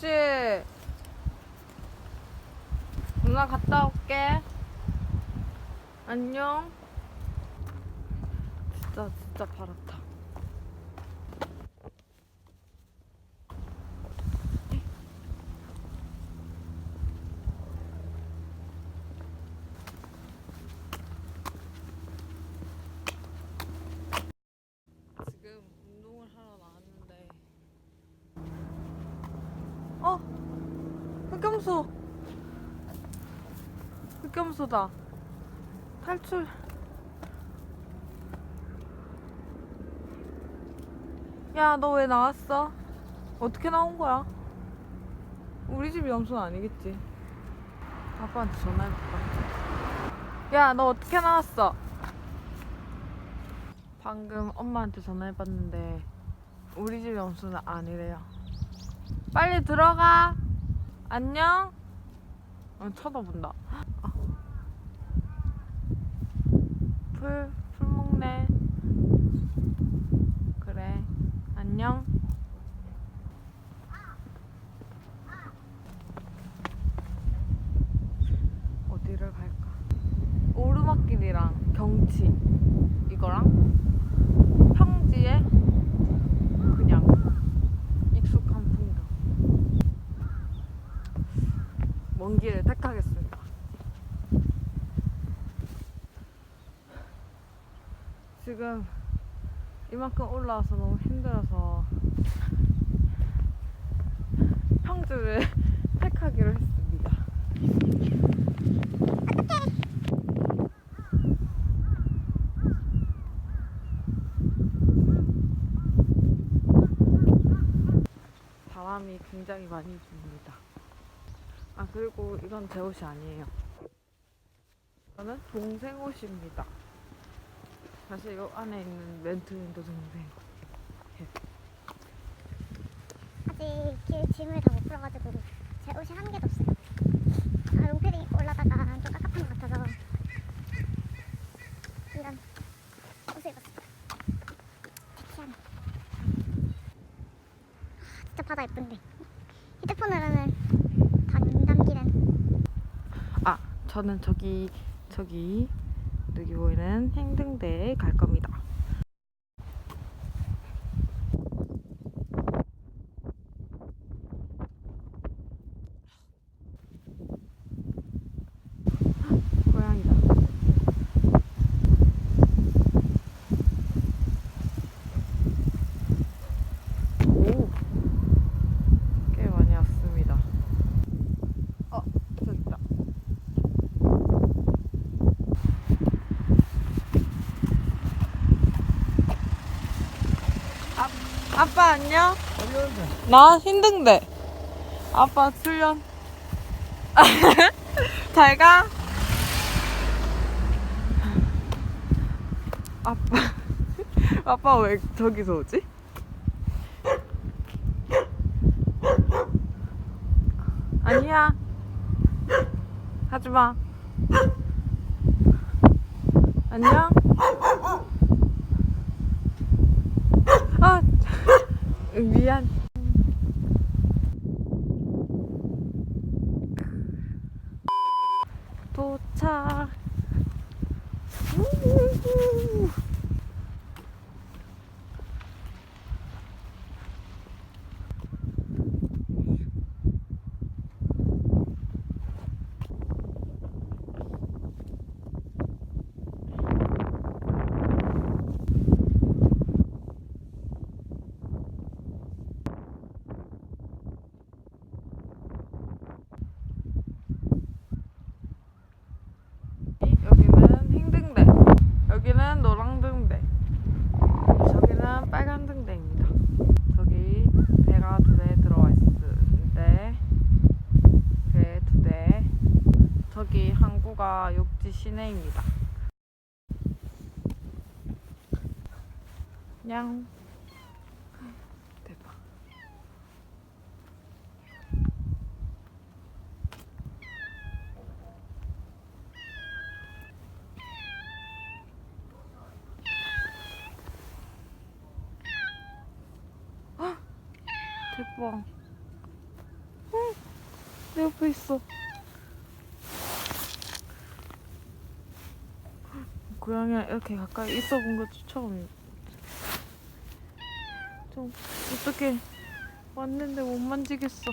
그렇지. 누나 갔다 올게. 안녕. 진짜 진짜 파랗다. 지금 운동을 하러 나왔는데 어? 흑염소 흑염소다 탈출 야 너 왜 나왔어? 어떻게 나온 거야? 우리 집 염소는 아니겠지 아빠한테 전화해볼까? 야 너 어떻게 나왔어? 방금 엄마한테 전화해봤는데 우리 집 염소는 아니래요. 빨리 들어가. 안녕. 어, 쳐다본다. 어. 풀, 풀 먹네. 그래. 안녕. 어디를 갈까? 오르막길이랑 경치 이거랑 평지에 그냥 익숙한 풍경 먼 길을 택하겠습니다 지금 이만큼 올라와서 너무 힘들어서 평지를 택하기로 했습니다 바람이 굉장히 많이 붑니다. 아 그리고 이건 제 옷이 아니에요. 이거는 동생 옷입니다. 사실 이 안에 있는 멘트인도 동생. 아직 길 짐을 다 못 풀어가지고 제 옷이 한 개도 없어요. 아, 롱패딩 입고 올라다가 좀 깝깝한 것 같아서 이런 옷을 입었어요. 섹시하네. 아, 진짜 바다 예쁜데 휴대폰으로는 단 담기는 아 저는 저기 저기 여기 보이는 행등대에 갈 겁니다. 오, 꽤 많이 왔습니다. 어, 저기 있다. 아, 아빠 안녕? 나 힘든데. 아빠 출연. 잘 가. 아빠. 아빠 왜 저기서 오지? 아니야. 하지 마. 안녕. 아, 미안. 도착. 우후후. 여기는 흰등대, 여기는 노랑등대, 저기는 빨간등대입니다. 저기 배가 두 대 들어와 있는데 배 두 대. 저기 항구가 욕지 시내입니다. 냥. 대박. 대박. 응, 내 옆에 있어. 고양이랑 이렇게 가까이 있어 본 것도 처음이야. 좀 어떻게 왔는데 못 만지겠어.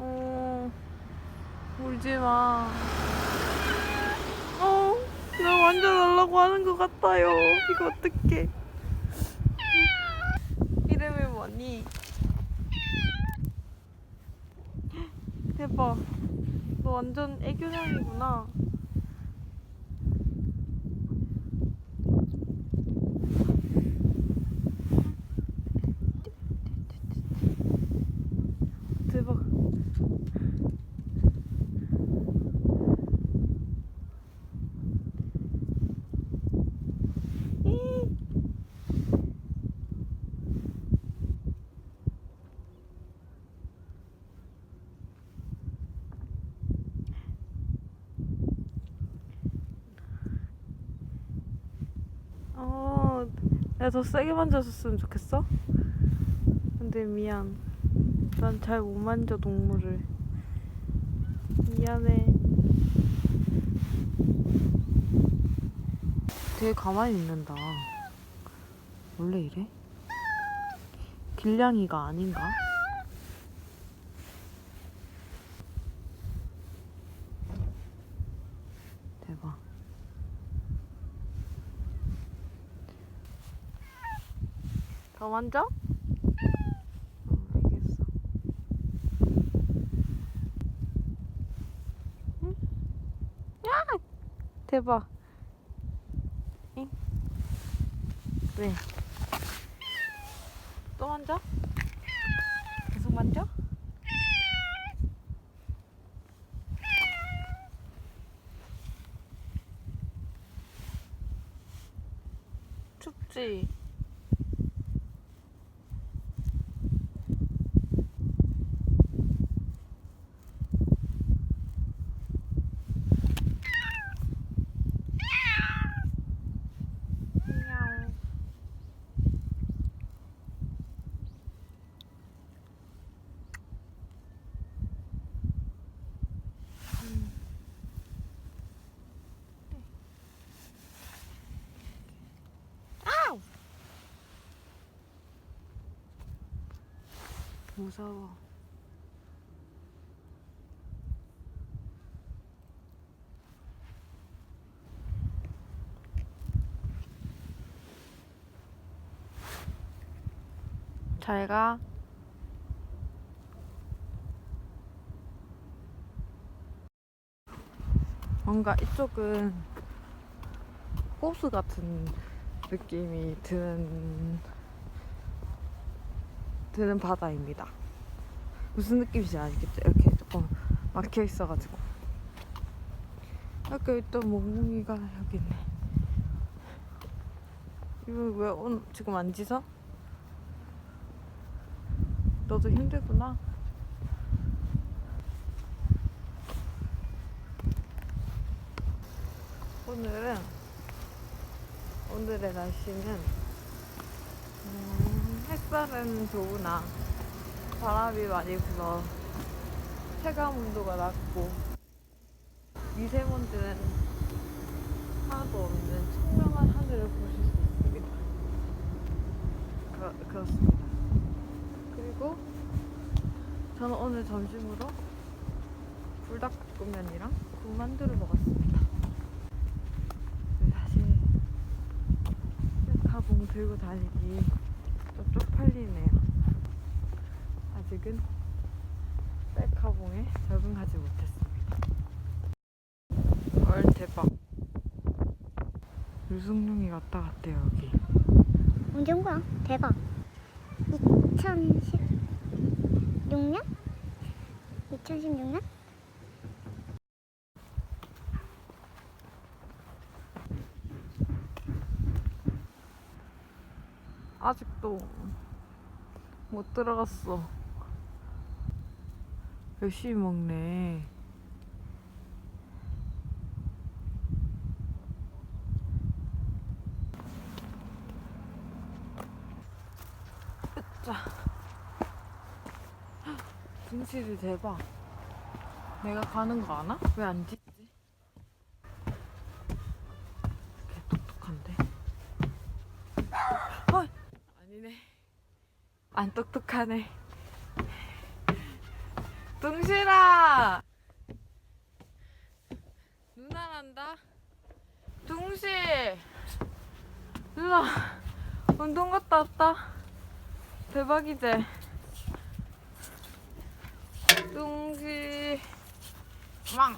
어, 울지 마. 어, 나 만져달라고 하는 것 같아요. 이거 어떡해. 이름이 뭐니? 대박. 너 완전 애교냥이구나. 대박. 이. 어, 내가 더 세게 만져줬으면 좋겠어? 근데 미안. 난 잘 못 만져, 동물을. 미안해. 되게 가만히 있는다. 원래 이래? 길냥이가 아닌가? 대박. 더 알겠어. 응? 야! 대박. 응? 왜? 또 만져? 계속 만져? 춥지? 안녕. 아우! 무서워. 잘 가. 뭔가 이쪽은 호수 같은 느낌이 드는 드는 바다입니다. 무슨 느낌인지 아시겠죠? 이렇게 조금 막혀 있어가지고 여기 또 멍멍이가 여기 있네. 이거 왜 오늘 지금 안 짖어? 너도 힘들구나. 오늘은 오늘의 날씨는 음, 햇살은 좋으나 바람이 많이 불어 체감 온도가 낮고 미세먼지는 하나도 없는 청명한 하늘을 보실 수 있습니다. 그렇, 그렇습니다. 그리고 저는 오늘 점심으로 불닭볶음면이랑 군만두를 먹었습니다. 사실 셀카봉 들고 다니기 좀 쪽팔리네요. 아직은 셀카봉에 적응하지 못했습니다. 헐 대박. 유승룡이 왔다 갔대요 여기. 언제 온 거야? 대박. 2016년? 2016년? 아직도 못 들어갔어. 열심히 먹네. 으짜. 둥실이 대박. 내가 가는 거 아나? 왜 안 짖지? 개 똑똑한데. 어! 아니네. 안 똑똑하네. 둥실아! 누나란다. 둥실! 누나, 운동 갔다 왔다. 대박이지? 둥실. 망!